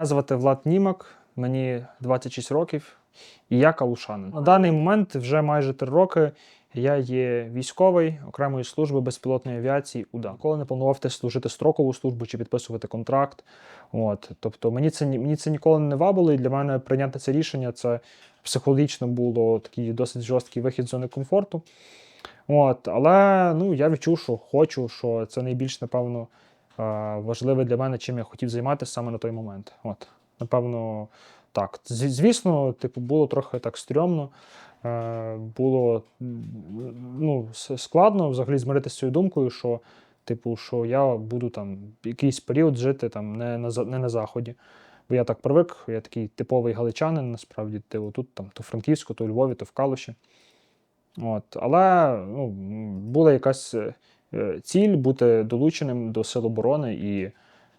Мене звати Влад Німак, мені 26 років, і я калушанин. На даний момент вже майже три роки я є військовий окремої служби безпілотної авіації УДА. Ніколи не планував теж служити строкову службу чи підписувати контракт. От, тобто мені це, мені це ніколи не вабило, і для мене прийняти це рішення це психологічно було такий досить жорсткий вихід з зони комфорту. От, але ну, я відчув, що хочу, що це найбільш, напевно, важливе для мене, чим я хотів займатися саме на той момент. От, напевно, так. Звісно, типу, було трохи так стрьомно. Е, Було ну, складно взагалі змиритися з цією думкою, що, типу, що я буду там якийсь період жити там не на, не на заході. Бо я так привик, я такий типовий галичанин, насправді, ти тут там то в Франківську, то у Львові, то в Калуші. От. Але ну, була якась е, е, ціль бути долученим до Сил оборони і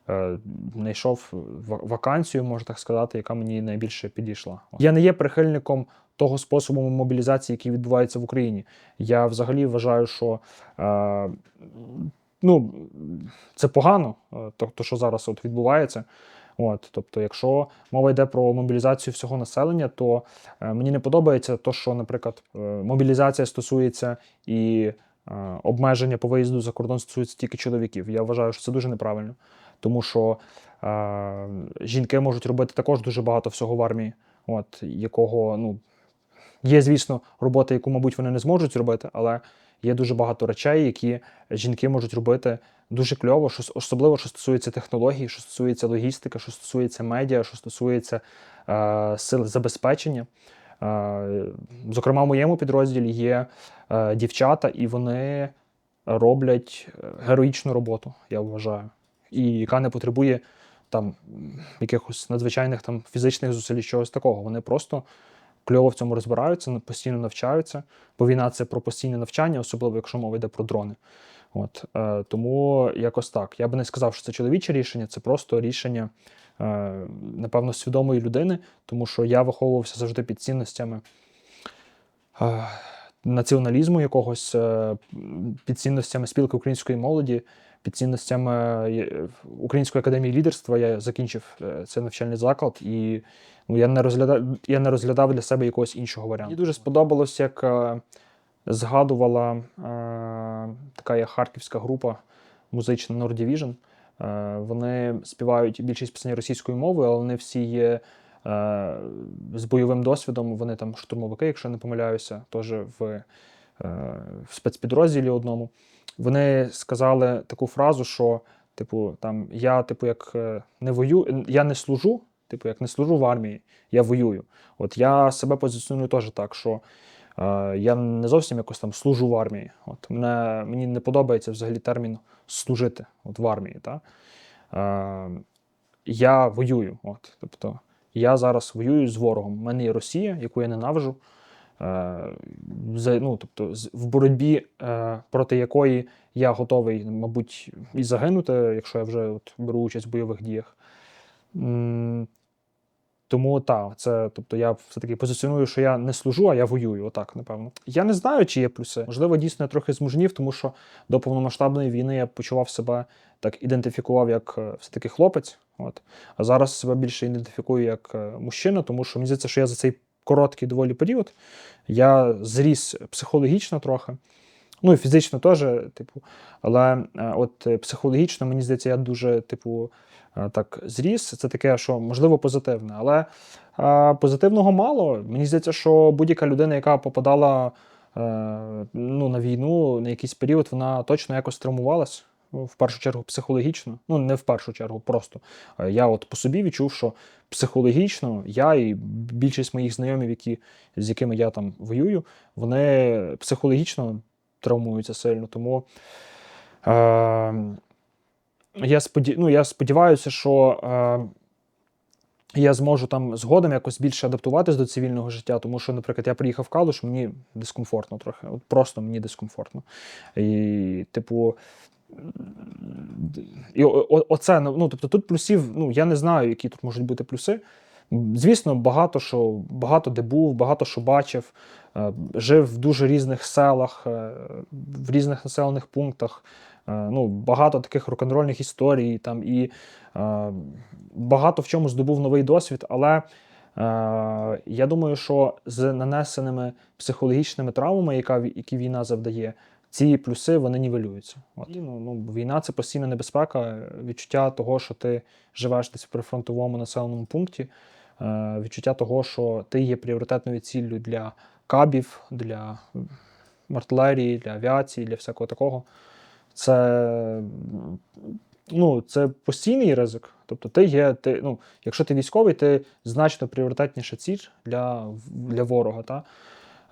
е, знайшов вакансію, можна так сказати, яка мені найбільше підійшла. Я не є прихильником того способу мобілізації, який відбувається в Україні. Я взагалі вважаю, що е, ну, це погано, е, то, то, що зараз от відбувається. От, тобто, якщо мова йде про мобілізацію всього населення, то е, мені не подобається то, що, наприклад, е, мобілізація стосується і е, обмеження по виїзду за кордон стосується тільки чоловіків. Я вважаю, що це дуже неправильно, тому що е, жінки можуть робити також дуже багато всього в армії, от, якого ну, є, звісно, робота, яку, мабуть, вони не зможуть зробити, але є дуже багато речей, які жінки можуть робити дуже кльово, що особливо що стосується технологій, що стосується логістики, що стосується медіа, що стосується е, сил забезпечення. Е, зокрема, в моєму підрозділі є е, дівчата, і вони роблять е, героїчну роботу, я вважаю, і яка не потребує там якихось надзвичайних там фізичних зусиль, чогось такого. Вони просто кльово в цьому розбираються, постійно навчаються. Бо війна це про постійне навчання, особливо якщо мова йде про дрони. От, тому якось так. Я би не сказав, що це чоловіче рішення, це просто рішення, напевно, свідомої людини, тому що я виховувався завжди під цінностями е, націоналізму якогось, е, під цінностями спілки української молоді, під цінностями е, Української академії лідерства. Я закінчив е, цей навчальний заклад і ну, я, не розглядав, я не розглядав для себе якогось іншого варіанту. Мені дуже сподобалось, як е, згадувала е, така є харківська група музична Nord Division. Е, вони співають більшість пісень російською мовою, але вони всі є е, з бойовим досвідом. Вони там штурмовики, якщо не помиляюся, теж в, е, в спецпідрозділі одному. Вони сказали таку фразу, що, типу, там я, типу, як не вою, я не служу, типу, як не служу в армії, я воюю. От я себе позиціоную теж так, що я не зовсім якось там служу в армії. От мене, мені не подобається взагалі термін служити от в армії. Та? Е, я воюю. От, тобто, я зараз воюю з ворогом. У мене є Росія, яку я ненавижу. Е, ну, тобто, в боротьбі, е, проти якої я готовий, мабуть, і загинути, якщо я вже от, беру участь в бойових діях. Тому так, це, тобто я все-таки позиціоную, що я не служу, а я воюю. Отак, напевно. Я не знаю, чи є плюси. Можливо, дійсно я трохи змужнів, тому що до повномасштабної війни я почував себе так, ідентифікував як е, все-таки хлопець. От. А зараз себе більше ідентифікую як е, мужчина, тому що мені здається, що я за цей короткий доволі період я зріс психологічно трохи. Ну і фізично теж, типу, але е, от е, психологічно, мені здається, я дуже, типу, е, так зріс. Це таке, що можливо позитивне, але позитивного мало. Мені здається, що будь-яка людина, яка попадала ну, на війну на якийсь період, вона точно якось травмувалась. В першу чергу психологічно, ну не в першу чергу, просто я от по собі відчув, що психологічно я і більшість моїх знайомів, які, з якими я там воюю, вони психологічно травмуються сильно. Тому е, я, споді... ну, я сподіваюся, що е, я зможу там згодом якось більше адаптуватись до цивільного життя, тому що, наприклад, я приїхав в Калуш, мені дискомфортно трохи. От просто мені дискомфортно. І, типу. І оце, ну, тобто тут плюсів, ну, я не знаю, які тут можуть бути плюси. Звісно, багато що, багато де був, багато що бачив, е, жив в дуже різних селах, е, в різних населених пунктах. Е, ну, багато таких рок-н-рольних історій, там і багато в чому здобув новий досвід, але я думаю, що з нанесеними психологічними травмами, яка, які війна завдає, ці плюси вони нівелюються. От. Ну, ну, війна це постійна небезпека, відчуття того, що ти живеш десь в прифронтовому населеному пункті, відчуття того, що ти є пріоритетною ціллю для кабів, для артилерії, для авіації, для всякого такого. Це, ну, це постійний ризик. Тобто, ти є, ти, ну, якщо ти військовий, ти значно пріоритетніша ціль для, для ворога. Та?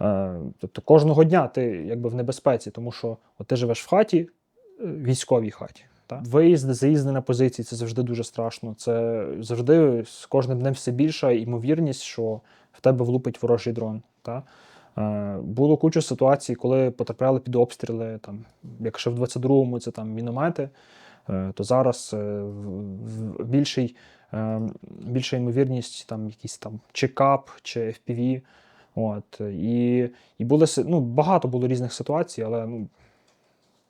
Е, тобто кожного дня ти якби в небезпеці, тому що от ти живеш в хаті, е, військовій хаті. Та? Виїзди, заїзди на позиції це завжди дуже страшно. Це завжди з кожним днем все більша ймовірність, що в тебе влупить ворожий дрон. Та? Е, Було кучу ситуацій, коли потрапляли під обстріли. Там, якщо в 22-му це там міномети, е, то зараз е, більший, більша ймовірність там якісь там чи КАП, чи FPV. От, і, і були, ну, багато було різних ситуацій, але ну,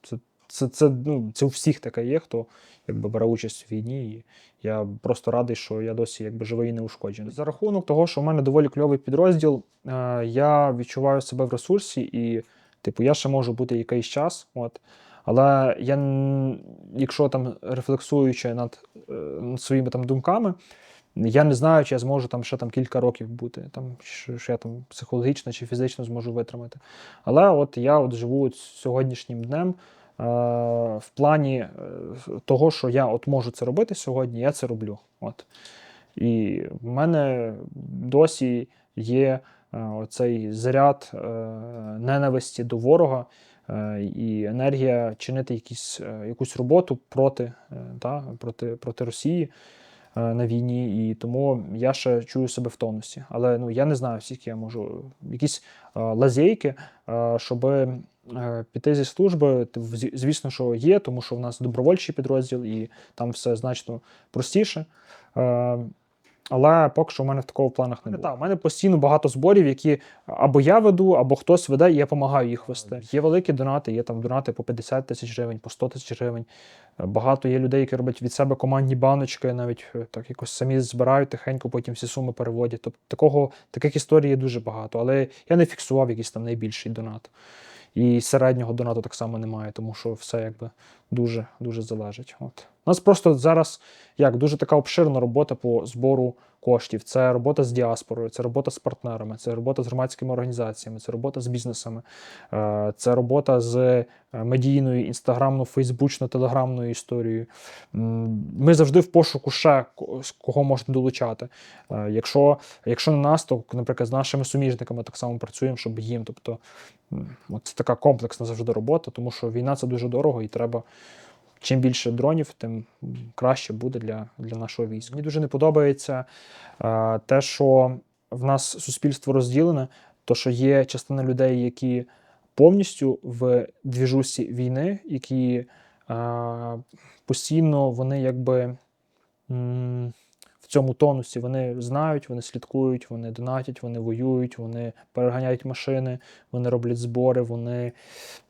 це, це, це, ну, це у всіх таке є, хто якби, бере участь в війні. І я просто радий, що я досі якби, живий і неушкоджений. За рахунок того, що в мене доволі кльовий підрозділ, е, я відчуваю себе в ресурсі, і, типу, я ще можу бути якийсь час. От. Але я, якщо там рефлексуючи над, е, над своїми там думками, я не знаю, чи я зможу там ще там кілька років бути, там, що, що я там психологічно чи фізично зможу витримати. Але от я от живу от сьогоднішнім днем. Е, В плані е, того, що я от можу це робити сьогодні, я це роблю. От. І в мене досі є е, оцей заряд ненависті до ворога і енергія чинити якісь, якусь роботу проти, та, проти, проти Росії на війні. І тому я ще чую себе в тонусі. Але ну, я не знаю, скільки я можу. Якісь лазейки, щоб піти зі служби, звісно, що є, тому що в нас добровольчий підрозділ, і там все значно простіше. Е, Але поки що в мене в такого планах не було. Так, у мене постійно багато зборів, які або я веду, або хтось веде, і я допомагаю їх вести. Є великі донати, є там донати по 50 тисяч гривень, по 100 тисяч гривень. Е, Багато є людей, які роблять від себе командні баночки, навіть е, так якось самі збирають тихенько, потім всі суми переводять. Тобто такого, таких історій є дуже багато. Але я не фіксував якийсь там найбільший донат. І середнього донату так само немає, тому що все якби дуже дуже залежить. От. У нас просто зараз як дуже така обширна робота по збору коштів. Це робота з діаспорою, це робота з партнерами, це робота з громадськими організаціями, це робота з бізнесами, е, це робота з е, медійною, інстаграмно, фейсбучно, телеграмною історією. Ми завжди в пошуку ще кого можна долучати. Е, Якщо, якщо не нас, то, наприклад, з нашими суміжниками так само працюємо, щоб їм. Тобто це така комплексна завжди робота, тому що війна це дуже дорого і треба. Чим більше дронів, тим краще буде для, для нашого війська. Мені дуже не подобається е, те, що в нас суспільство розділене, то що є частина людей, які повністю в двіжусі війни, які е, постійно вони якби м, цьому тонусі вони знають, вони слідкують, вони донатять, вони воюють, вони переганяють машини, вони роблять збори, вони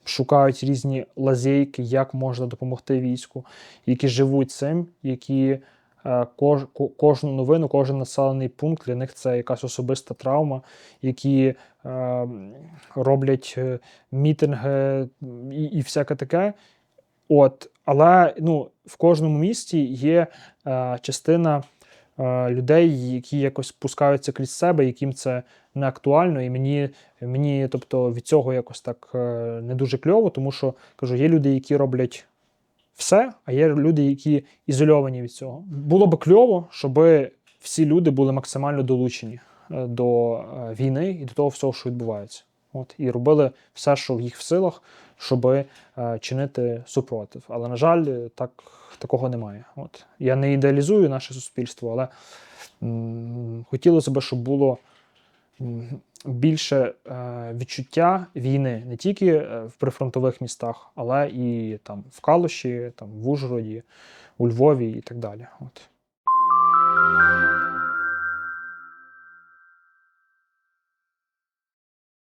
шукають різні лазейки, як можна допомогти війську, які живуть цим, які е, кож, кожну новину, кожен населений пункт для них це якась особиста травма, які е, роблять е, мітинги і, і всяке таке. От, але ну, в кожному місті є е, частина людей, які якось спускаються крізь себе, яким це не актуально, і мені, мені тобто, від цього якось так е, не дуже кльово, тому що кажу, є люди, які роблять все, а є люди, які ізольовані від цього. Було би кльово, щоб всі люди були максимально долучені е, до е, війни і до того всього, що відбувається. От, і робили все, що в їх в силах, щоб е, чинити супротив. Але, на жаль, так, такого немає. От. Я не ідеалізую наше суспільство, але м, хотілося б, щоб було м, більше е, відчуття війни не тільки е, в прифронтових містах, але і там в Калуші, там, в Ужгороді, у Львові і так далі. От.